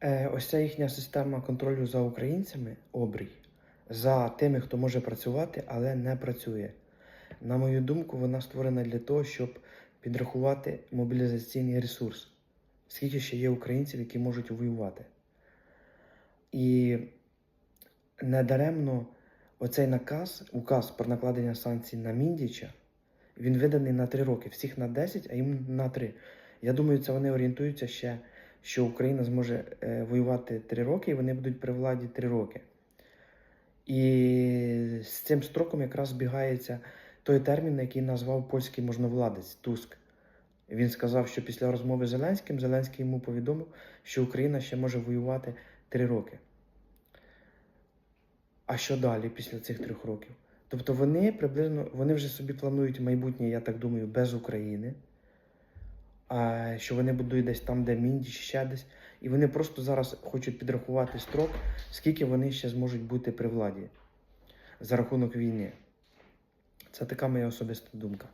Е, ось ця їхня система контролю за українцями, обрій, за тими, хто може працювати, але не працює. На мою думку, вона створена для того, щоб підрахувати мобілізаційний ресурс, скільки ще є українців, які можуть воювати. І недаремно оцей наказ, указ про накладення санкцій на Міндіча, він виданий на 3 роки, всіх на 10, а їм на 3. Я думаю, це вони орієнтуються ще, що Україна зможе е, воювати 3 роки, і вони будуть при владі 3 роки. І з цим строком якраз збігається той термін, який назвав польський можновладець Туск. Він сказав, що після розмови з Зеленським Зеленський йому повідомив, що Україна ще може воювати 3 роки. А що далі після цих трьох років? Тобто вони приблизно вони вже собі планують майбутнє, я так думаю, без України. Що вони будують десь там, де мінді, ще десь. І вони просто зараз хочуть підрахувати строк, скільки вони ще зможуть бути при владі за рахунок війни. Це така моя особиста думка.